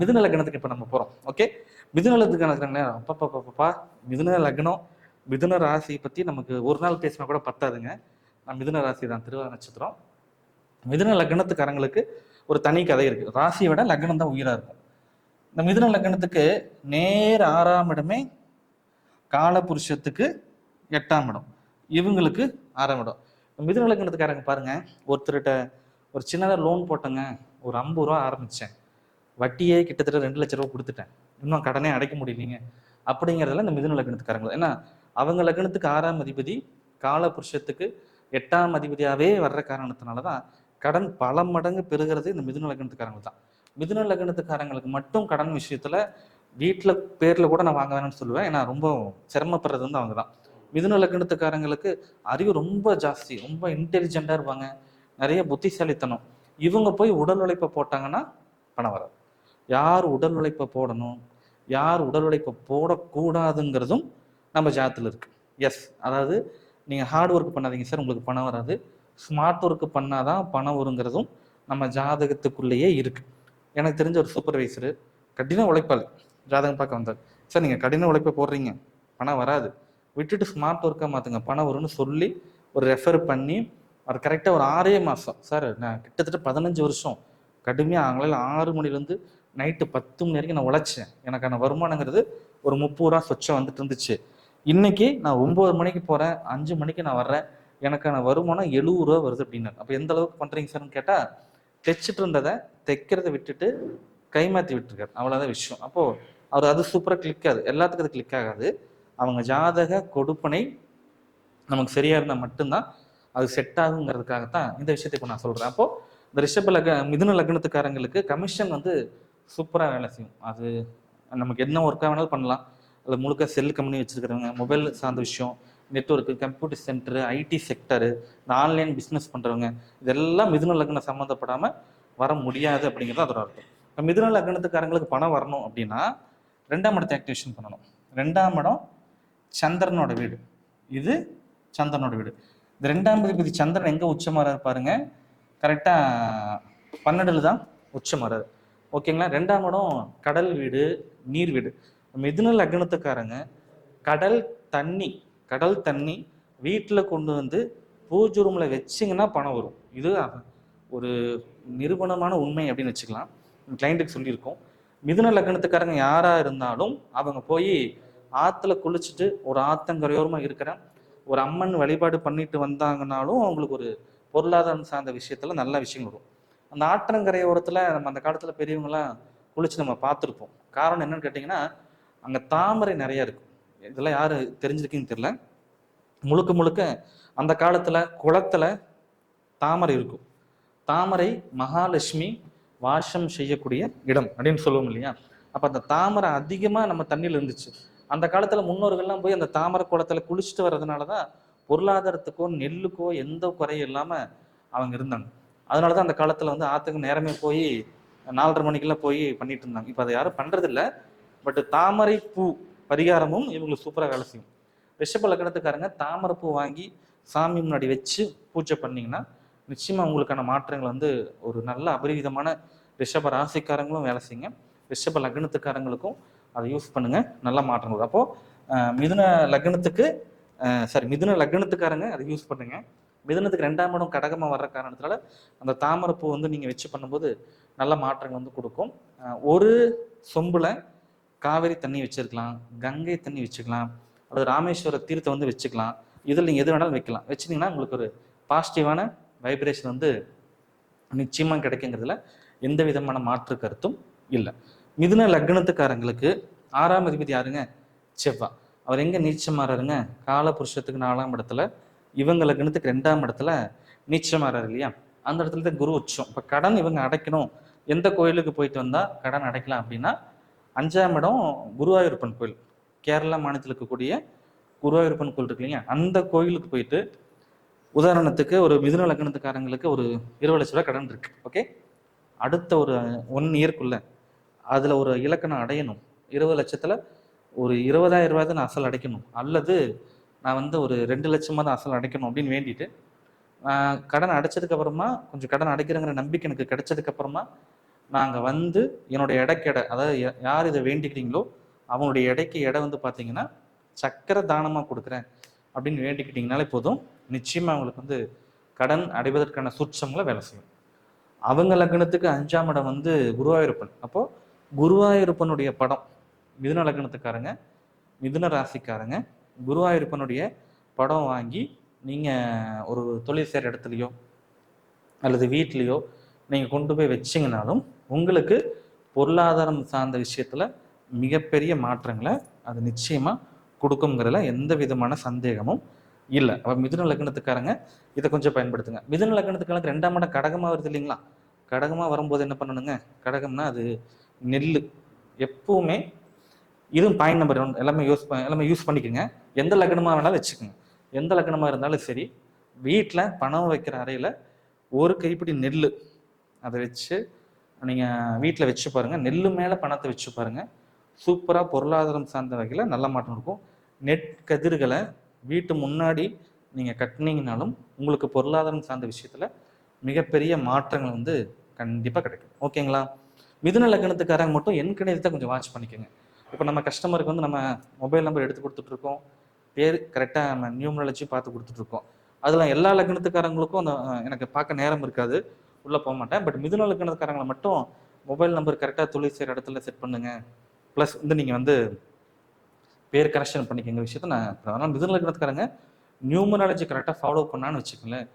மிதுன லக்னத்துக்கு இப்போ நம்ம போகிறோம் ஓகே மிதுன லக்னத்துக்கான அப்பா பாப்பா மிதுன லக்னம் மிதுன ராசி பற்றி நமக்கு ஒரு நாள் பேசினா கூட பத்தாதுங்க. நான் மிதுன ராசி தான் திருவாரூர் நட்சத்திரம். மிதுன லக்னத்துக்காரங்களுக்கு ஒரு தனி கதை இருக்குது ராசியை விட லக்னம் தான் உயிராக இருக்கும். இந்த மிதுன லக்னத்துக்கு நேர் ஆறாம் இடமே காலபுருஷத்துக்கு எட்டாம் இடம். இவங்களுக்கு ஆறாம் இடம். மிதுன லக்னத்துக்காரங்க பாருங்கள் ஒருத்தர்கிட்ட ஒரு சின்னதாக லோன் போட்டேங்க. ஒரு ஐம்பது ரூபா ஆரம்பித்தேன் வட்டியே கிட்டத்தட்ட ரெண்டு லட்ச ரூபா கொடுத்துட்டேன். இன்னும் கடனே அடைக்க முடியலைங்க. அப்படிங்கிறதுல இந்த மிதுன லக்னத்துக்காரங்க ஏன்னா அவங்க லக்னத்துக்கு ஆறாம் அதிபதி காலபுருஷத்துக்கு எட்டாம் அதிபதியாகவே வர்ற காரணத்தினால தான் கடன் பல மடங்கு பெறுகிறது இந்த மிதுன லக்னத்துக்காரங்க தான். மிதுன லக்னத்துக்காரங்களுக்கு மட்டும் கடன் விஷயத்தில் வீட்டில் பேரில் கூட நான் வாங்க வேணாம்னு சொல்லுவேன். ஏன்னா ரொம்ப சிரமப்படுறது வந்து அவங்க தான். மிதுன லக்னத்துக்காரங்களுக்கு அறிவு ரொம்ப ஜாஸ்தி. ரொம்ப இன்டெலிஜென்ட்டாக இருப்பாங்க. நிறைய புத்திசாலித்தனம். இவங்க போய் உடல் உழைப்பை போட்டாங்கன்னா பணம் வராது யார் உடல் உழைப்பை போடணும்? யார் உடல் உழைப்பை போடக்கூடாதுங்கிறதும் நம்ம ஜாத்தில் இருக்குது எஸ் அதாவது நீங்கள் ஹார்ட் ஒர்க் பண்ணாதீங்க சார் உங்களுக்கு பணம் வராது. ஸ்மார்ட் ஒர்க் பண்ணாதான் பணம் வருங்கிறதும் நம்ம ஜாதகத்துக்குள்ளேயே இருக்குது எனக்கு தெரிஞ்ச ஒரு சூப்பர்வைசரு கடின உழைப்பாளி ஜாதகம் பார்க்க வந்தார். சார் நீங்கள் கடின உழைப்பை போடுறீங்க. பணம் வராது. விட்டுட்டு ஸ்மார்ட் ஒர்க்காக மாற்றுங்க பணம் வரும்னு சொல்லி ஒரு ரெஃபர் பண்ணி அது கரெக்டாக ஒரு ஆறே மாதம் சார் நான் கிட்டத்தட்ட பதினஞ்சு வருஷம். கடுமையாக அவங்களால ஆறு மணிலேருந்து நைட்டு பத்து மணி வரைக்கும் நான் உழைச்சேன். எனக்கான வருமானங்கிறது ஒரு முப்பது ரூபா சொச்சம் வந்துட்டு இருந்துச்சு. இன்னைக்கு நான் ஒன்பது மணிக்கு போகிறேன் அஞ்சு மணிக்கு நான் வர்றேன். எனக்கான வருமானம் எழுபது ரூபா வருது அப்படின்னாரு அப்போ எந்த அளவுக்கு பண்ணுறீங்க சார்னு கேட்டால் தைச்சிட்டு இருந்ததை தைக்கிறத விட்டுட்டு கைமாற்றி விட்டுருக்காரு. அவ்வளோதான் விஷயம். அப்போது அவர் அது சூப்பராக கிளிக் ஆகுது. எல்லாத்துக்கும் அது கிளிக் ஆகாது. அவங்க ஜாதக கொடுப்பனை நமக்கு சரியா இருந்தால் மட்டும்தான் அது செட் ஆகுங்கிறதுக்காகத்தான் இந்த விஷயத்தை இப்போ நான் சொல்கிறேன் அப்போது இந்த ரிஷப லக மிதுன லக்னத்துக்காரங்களுக்கு கமிஷன் வந்து சூப்பராக வேலை செய்யும். அது நமக்கு என்ன ஒர்க்காக வேணாலும் பண்ணலாம். அதில் முழுக்க செல் கம்பெனி வச்சுருக்கிறவங்க மொபைல் சார்ந்த விஷயம் network computer centre IT sector இந்த ஆன்லைன் பிஸ்னஸ் பண்ணுறவங்க இதெல்லாம் மிதுன லக்னம் சம்மந்தப்படாமல் வர முடியாது அப்படிங்கிறது அதோட அர்த்தம். இப்போ மிதுன லக்னத்துக்காரங்களுக்கு பணம் வரணும் அப்படின்னா ரெண்டாம் இடத்தை ஆக்டிவேஷன் பண்ணணும். ரெண்டாம் இடம் சந்திரனோட வீடு. இது சந்திரனோட வீடு. இந்த ரெண்டாம் அதிபதி சந்திரன் எங்கே உச்சமாறாரு பாருங்க. கரெக்டாக பன்னெண்டுல தான் உச்சமாறாரு. ஓகேங்களா? ரெண்டாம் இடம் கடல் வீடு நீர் வீடு. மிதுன லக்னத்துக்காரங்க. கடல் தண்ணி கடல் தண்ணி வீட்டில் கொண்டு வந்து பூஜை ரூமில் வச்சிங்கன்னா பணம் வரும். இது ஒரு நிரூபணமான உண்மை அப்படின்னு வச்சுக்கலாம். கிளைண்ட்டுக்கு சொல்லியிருக்கோம். மிதுன லக்னத்துக்காரங்க யாராக இருந்தாலும் அவங்க போய் ஆற்றுல குளிச்சுட்டு ஒரு ஆத்தங்கரையோரமாக இருக்கிற ஒரு அம்மன் வழிபாடு பண்ணிட்டு வந்தாங்கனாலும் அவங்களுக்கு ஒரு பொருளாதாரம் சார்ந்த விஷயத்தில் நல்ல விஷயம் வரும். அந்த ஆற்றங்கரையோரத்தில் நம்ம அந்த காலத்தில் பெரியவங்களாம் குளிச்சு நம்ம பார்த்துருப்போம். காரணம் என்னன்னு கேட்டிங்கன்னா அங்கே தாமரை நிறைய இருக்கும். இதெல்லாம் யார் தெரிஞ்சிருக்குன்னு தெரியல. முழுக்க முழுக்க அந்த காலத்தில் குளத்தில் தாமரை இருக்கும். தாமரை மகாலட்சுமி வாசம் செய்யக்கூடிய இடம் அப்படின்னு சொல்லுவோம் இல்லையா? அப்போ அந்த தாமரை அதிகமாக நம்ம தண்ணியில் இருந்துச்சு. அந்த காலத்தில் முன்னோர்கள்லாம் போய் அந்த தாமரை குளத்துல குளிச்சுட்டு வர்றதுனால தான் பொருளாதாரத்துக்கோ நெல்லுக்கோ எந்த குறையும் இல்லாமல் அவங்க இருந்தாங்க. அதனால தான் அந்த காலத்தில் வந்து ஆற்றுக்கு நேரமே போய் நாலரை மணிக்கெல்லாம் போய் பண்ணிட்டு இருந்தாங்க. இப்போ அதை யாரும் பண்ணுறதில்ல பட் தாமரை பூ பரிகாரமும் இவங்களுக்கு சூப்பராக வேலை செய்யும். ரிஷப லக்கணத்துக்காரங்க தாமரை பூ வாங்கி சாமி முன்னாடி வச்சு பூஜை பண்ணிங்கன்னா நிச்சயமாக உங்களுக்கான மாற்றங்கள் வந்து ஒரு நல்ல அபரிவிதமான ரிஷப ராசிக்காரங்களும் வேலை செய்யுங்க. ரிஷப லக்னத்துக்காரங்களுக்கும் அதை யூஸ் பண்ணுங்கள் நல்ல மாற்றங்கள். அப்போது மிதுன லக்னத்துக்கு சாரி மிதுன லக்னத்துக்காரங்க அதை யூஸ் பண்ணுங்கள் மிதனத்துக்கு ரெண்டாம் இடம் கடகமாக வர்ற காரணத்தினால அந்த தாமரை பூ வந்து நீங்கள் வச்சு பண்ணும்போது நல்ல மாற்றங்கள் வந்து கொடுக்கும். ஒரு சொம்பில் காவேரி தண்ணி வச்சுருக்கலாம் கங்கை தண்ணி வச்சுக்கலாம் அல்லது ராமேஸ்வர தீர்த்தம் வந்து வச்சுக்கலாம். இதில் நீங்கள் எது வேணாலும் வைக்கலாம். வச்சுட்டிங்கன்னா உங்களுக்கு ஒரு பாசிட்டிவான வைப்ரேஷன் வந்து நிச்சயமாக கிடைக்குங்கிறதுல எந்த விதமான மாற்று கருத்தும் இல்லை. மிதுன லக்னத்துக்காரங்களுக்கு ஆறாம் அதிபதி யாருங்க? செவ்வா. அவர் எங்கே நீச்சமாறாருங்க? கால புருஷத்துக்கு நாலாம் இடத்துல இவங்க லக்னத்துக்கு ரெண்டாம் இடத்துல நீச்சமாறாரு இல்லையா? அந்த இடத்துல தான் குரு உச்சம். இப்போ கடன் இவங்க அடைக்கணும். எந்த கோயிலுக்கு போயிட்டு வந்தால் கடன் அடைக்கலாம் அப்படின்னா அஞ்சாம் இடம் குருவாயூரப்பன் கோயில். கேரளா மாநிலத்தில் இருக்கக்கூடிய குருவாயூரப்பன் கோயில் இருக்கு இல்லையா? அந்த கோயிலுக்கு போயிட்டு உதாரணத்துக்கு ஒரு மிதுன லக்னத்துக்காரங்களுக்கு ஒரு இருபது லட்ச ரூபா கடன் இருக்கு. ஓகே? அடுத்த ஒரு ஒன் இயர்க்குள்ள அதில் ஒரு இலக்கணம் அடையணும். இருபது லட்சத்தில் ஒரு இருபதாயிரம் ரூபாய் தான் நான் அசல் அடைக்கணும். அல்லது நான் வந்து ஒரு ரெண்டு லட்சமாக தான் அசல் அடைக்கணும் அப்படின்னு வேண்டிட்டு நான் கடன் அடைச்சதுக்கப்புறமா கொஞ்சம் கடன் அடைக்கிறங்கிற நம்பிக்கை எனக்கு கிடைச்சதுக்கப்புறமா நாங்கள் வந்து என்னோட இடைக்கெடை அதாவது யார் இதை வேண்டிக்கிறீங்களோ அவங்களுடைய இடைக்கு எடை வந்து பார்த்தீங்கன்னா சக்கரை தானமாக கொடுக்குறேன் அப்படின்னு வேண்டிக்கிட்டிங்கனாலே போதும் நிச்சயமாக அவங்களுக்கு வந்து கடன் அடைவதற்கான சூட்சங்களை வேலை செய்யும். அவங்க லக்னத்துக்கு அஞ்சாம் இடம் வந்து குருவாயூரப்பன். அப்போது குருவாயூரப்பனுடைய படம் மிதுன லக்னத்துக்காரங்க மிதுன ராசிக்காரங்க குருவாயூரப்பனுடைய படம் வாங்கி நீங்கள் ஒரு தொழில் செய்கிற இடத்துலையோ அல்லது வீட்லேயோ நீங்கள் கொண்டு போய் வச்சிங்கனாலும் உங்களுக்கு பொருளாதாரம் சார்ந்த விஷயத்தில் மிகப்பெரிய மாற்றங்களை அது நிச்சயமாக கொடுக்குங்கிறதுல எந்த விதமான சந்தேகமும் இல்லை. அப்போ மிதுன லக்னத்துக்காரங்க இதை கொஞ்சம் பயன்படுத்துங்க. மிதுன லக்னத்துக்காரங்க ரெண்டாம் இடம் கடகமாக வருது இல்லைங்களா? கடகமாக வரும்போது என்ன பண்ணணுங்க? கடகம்னா அது நெல் எப்பவுமே இதுவும் பாயிண்ட் நம்பர் ஒன் எல்லாமே யூஸ் எல்லாமே யூஸ் பண்ணிக்கோங்க. எந்த லக்னமாக வேணாலும் வச்சுக்கோங்க. எந்த லக்னமாக இருந்தாலும் சரி வீட்டில் பணம் வைக்கிற அறையில் ஒரு கைப்பிடி நெல் அதை வச்சு நீங்கள் வீட்டில் வச்சு பாருங்கள் நெல் மேலே பணத்தை வச்சு பாருங்கள் சூப்பராக பொருளாதாரம் சார்ந்த வகையில் நல்ல மாற்றம் இருக்கும். நெட் கதிர்களை வீட்டு முன்னாடி நீங்கள் கட்டினீங்கனாலும் உங்களுக்கு பொருளாதாரம் சார்ந்த விஷயத்தில் மிகப்பெரிய மாற்றங்கள் வந்து கண்டிப்பாக கிடைக்கும். ஓகேங்களா மிதுன லக்னத்துக்காரங்க மட்டும் என் கணிதத்தை கொஞ்சம் வாட்ச் பண்ணிக்கோங்க. இப்போ நம்ம கஸ்டமருக்கு வந்து நம்ம மொபைல் நம்பர் எடுத்து கொடுத்துட்ருக்கோம். பேர் கரெக்டாக நம்ம நியூமரலஜி பார்த்து கொடுத்துட்ருக்கோம். அதில் எல்லா லக்னத்துக்காரங்களுக்கும் அந்த எனக்கு பார்க்க நேரம் இருக்காது. உள்ளே போக மாட்டேன். பட் மிதுன லக்னத்துக்காரங்களை மட்டும் மொபைல் நம்பர் கரெக்டாக தொழில் செய்கிற இடத்துல செட் பண்ணுங்க. ப்ளஸ் வந்து நீங்கள் வந்து பேர் கரெக்ஷன் பண்ணிக்கங்க விஷயத்த. நான் அதனால் மிதுன லக்னத்துக்காரங்க நியூமராலஜி கரெக்டாக ஃபாலோ பண்ணான்னு வச்சுக்கோங்களேன்.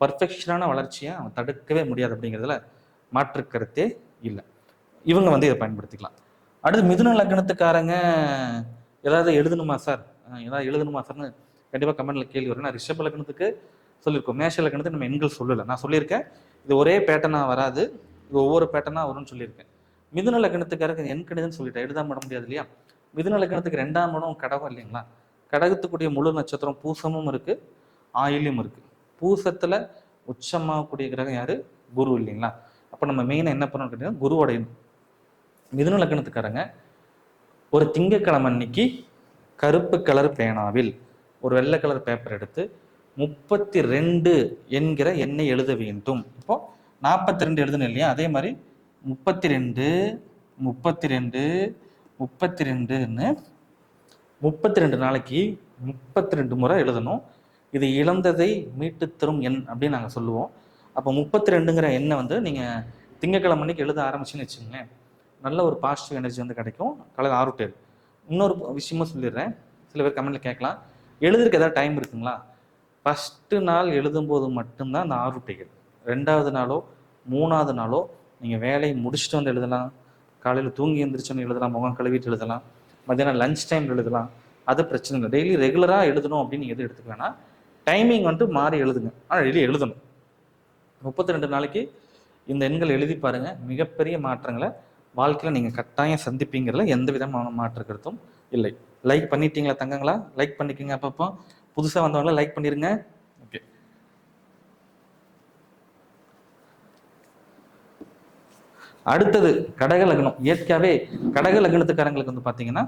பர்ஃபெக்ஷனான வளர்ச்சியை அவன் தடுக்கவே முடியாது அப்படிங்கிறதுல மாற்று கருத்தே இல்லை. இவங்க வந்து இதை பயன்படுத்திக்கலாம். அடுத்து மிதுன லக்னத்துக்காரங்க ஏதாவது எழுதணுமா சார்? ஏதாவது எழுதணுமா சார்னு கண்டிப்பாக கமெண்ட்ல கேள்வி வரும் நான் ரிஷப லக்னத்துக்கு சொல்லியிருக்கோம். மேஷ லக்னத்துக்கு நம்ம எண்கள் சொல்லலை. நான் சொல்லியிருக்கேன். இது ஒரே பேட்டர்னாக வராது. இது ஒவ்வொரு பேட்டர்னாக வரும்னு சொல்லியிருக்கேன். மிதுன லக்னத்துக்காரங்க எண் கணிதம்னு சொல்லிட்டேன். எழுதாம முடியாது இல்லையா? மிதுன லக்னத்துக்கு ரெண்டாம் இடம் கடகம் இல்லைங்களா? கடகத்துக்குரிய முழு நட்சத்திரம் பூசமும் இருக்குது ஆயிலும் இருக்குது பூசத்தில் உச்சமாகக்கூடிய கிரகம் யார்? குரு இல்லைங்களா? அப்போ நம்ம மெயினாக என்ன பண்ணணும் கேட்டீங்கன்னா குருவோட மிதுன லக்னத்துக்காரங்க ஒரு திங்கக்கிழமை அன்னைக்கு கருப்பு கலர் பேனாவில் ஒரு வெள்ளை கலர் பேப்பர் எடுத்து முப்பத்தி ரெண்டு என்கிற எண்ணை எழுத வேண்டும். இப்போ நாற்பத்தி ரெண்டு எழுதணும் இல்லையா? அதே மாதிரி முப்பத்தி ரெண்டு முப்பத்தி ரெண்டு முப்பத்தி ரெண்டுன்னு முப்பத்தி ரெண்டு நாளைக்கு முப்பத்தி ரெண்டு முறை எழுதணும். இது இழந்ததை மீட்டு தரும் எண் அப்படின்னு நாங்கள் சொல்லுவோம். அப்போ முப்பத்தி ரெண்டுங்கிற எண்ணை வந்து நீங்கள் திங்கக்கிழமை அன்னைக்கு எழுத ஆரம்பிச்சுன்னு வச்சுங்களேன் நல்ல ஒரு பாசிட்டிவ் எனர்ஜி வந்து கிடைக்கும். காலையில் ஆறு இன்னொரு விஷயமும் சொல்லிடுறேன். சில பேர் கமெண்ட்ல கேட்கலாம். எழுதுறதுக்கு ஏதாவது டைம் இருக்குங்களா? ஃபஸ்ட்டு நாள் எழுதும்போது மட்டும்தான் அந்த ஆறு ரெண்டாவது நாளோ மூணாவது நாளோ நீங்கள் வேலையை முடிச்சுட்டு வந்து எழுதலாம். காலையில் தூங்கி எழுந்திரிச்சோன்னு எழுதலாம். முகம் கழுவிட்டு எழுதலாம். மத்தியானம் லஞ்ச் டைம் எழுதலாம். அது பிரச்சனை இல்லை. டெய்லி ரெகுலராக எழுதணும் அப்படின்னு எது எடுத்துக்க வேணாம். டைமிங் வந்துட்டு மாறி எழுதுங்க. ஆனால் டெய்லி எழுதணும். முப்பத்தி ரெண்டு நாளைக்கு இந்த எண்கள் எழுதி பாருங்கள் மிகப்பெரிய மாற்றங்களை வாழ்க்கையில் நீங்கள் கட்டாயம் சந்திப்பீங்கிறதுல எந்த விதமான மாற்ற கருத்தும் இல்லை. லைக் பண்ணிட்டீங்களா தங்கங்களா? லைக் பண்ணிக்கோங்க அப்பப்போ. புதுசாக வந்தவங்களா லைக் பண்ணிருங்க. ஓகே அடுத்தது கடக லக்னம். இயற்கையாகவே கடக லக்னத்துக்காரங்களுக்கு வந்து பார்த்தீங்கன்னா